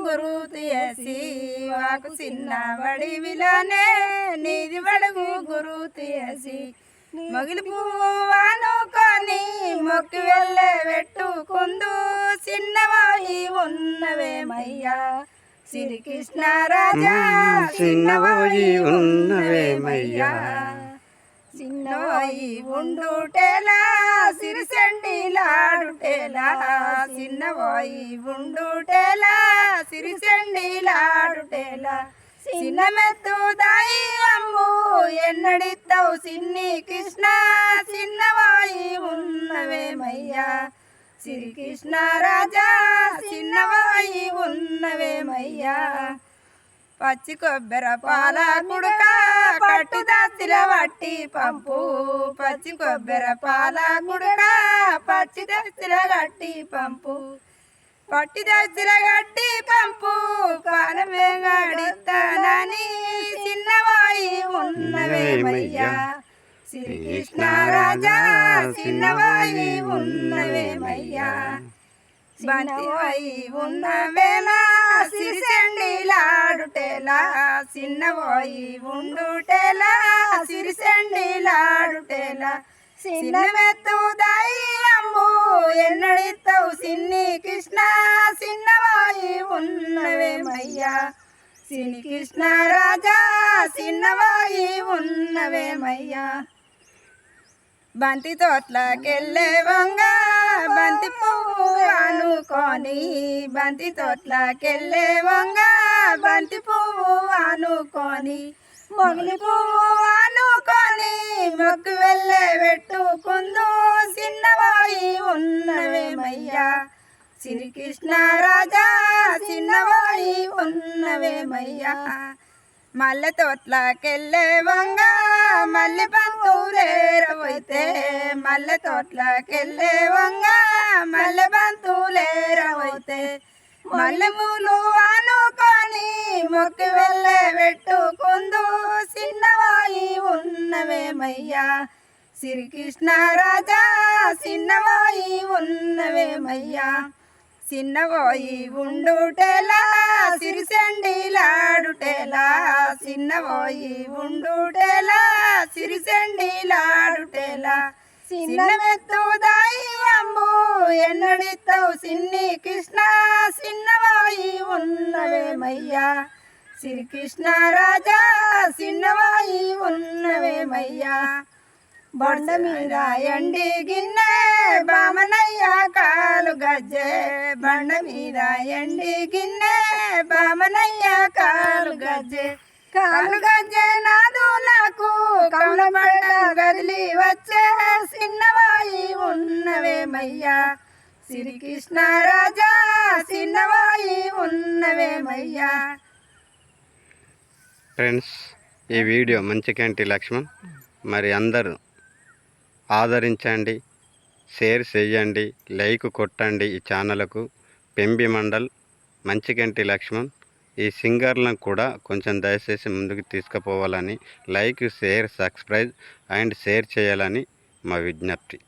గురు తీయసి వాకు చిన్న బడి విలానే నీది బడుగు గురు తీయసి మొగిలి పువ్వు వానుకొని మొక్కి వెళ్ళే పెట్టుకుందు చిన్నవాయి ఉన్నవేమయ్యా శ్రీకృష్ణ రాజా చిన్నవాయి ఉన్నవేమయ్యా చిన్నవాయి ఉండుటేలా సిరిసెండిలాడుటేలా చిన్నవాయి ఉండుటేలా సిరిసెండిలాడుటేలా చిన్న మెత్తు దాయి అమ్ము సిన్ని కృష్ణ చిన్నవాయి ఉన్నవేమయ్యా శ్రీకృష్ణ రాజా చిన్నవాయి ఉన్నవేమయ్యా పచ్చి కొబ్బరి పాల కుడుక పట్టు దాసిల వట్టి పంపు. పచ్చి కొబ్బరి పాల కుడుక పచ్చి దాసిల గట్టి పంపు. పట్టి దశల గట్టి పంపు పానమే గడిస్తానని చిన్నవాయి ఉన్నవేమయ్యా శ్రీకృష్ణ రాజా చిన్నవాయి ఉన్నవేమయ్యా బంతివాయి ఉన్న వేళ సిరిసెండిలాడుటేలా చిన్నవోయి ఉండుటేలా సిరిసెండిలాడుటేలా లాడుటేలా. మెత్తు దాయి అమ్ము సిన్ని కృష్ణ. చిన్నవాయి ఉన్నవేమయ్యా సిని కృష్ణ రాజా చిన్నవాయి ఉన్నవేమయ్యా బంతి తోట్లకెళ్ళే వంగా బంతి పువ్వు అనుకొని బంతి తోట్లకెళ్ళే వంగ బంతి పువ్వు అనుకొని మొగిలి పువ్వు అనుకొని మొక్కు వెళ్ళే పెట్టుకుందు చిన్నవాయి ఉన్నవేమయ్యా శ్రీకృష్ణ రాజా చిన్నవాయి ఉన్నవేమయ్యా మల్లె తోట్లకెళ్ళే వంగా మల్లె బంతులేరవైతే మల్లె తోట్లకెళ్ళే వంగ. మల్లె బంతులేరవైతే మల్లె పూలు అనుకొని మొక్కి వెళ్ళే పెట్టుకుందు చిన్నవాయి ఉన్నవేమయ్యా శ్రీకృష్ణ రాజా చిన్నవాయి ఉన్నవేమయ్యా చిన్నవాయి ఉండుటెలా సిరిసే చిన్నవోయి ఉండుటేలా సిరిసెండిలాడుటేలా. చిన్న మెత్తు దాయి అమ్ము ఎన్నడిస్తావు సిన్ని కృష్ణ చిన్నవాయి ఉన్నవేమయ్యా శ్రీకృష్ణ రాజా చిన్నవాయి ఉన్నవేమయ్యా బొండ మీద ఎండి గిన్నె బామనయ్య కాలు గజ్జె. బండ మీద ఎండి గిన్నె బామనయ్య కాలు గజ్జె. కాలు గజ్జె నాదు నాకు కమల గదిలి వచ్చే చిన్నవాయి ఉన్నవేమయ్యా శ్రీకృష్ణ రాజా చిన్నవాయి ఉన్నవేమయ్యా ఫ్రెండ్స్ ఈ వీడియో మంచికంటి లక్ష్మణ్. మరి అందరూ ఆదరించండి షేర్ చేయండి లైక్ కొట్టండి ఈ ఛానల్కు. పెంబి మండల్ మంచికంటి లక్ష్మణ్. ఈ సింగర్లను కూడా కొంచెం దయచేసి ముందుకు తీసుకుపోవాలని like share subscribe and share చేయాలని మా విజ్ఞప్తి.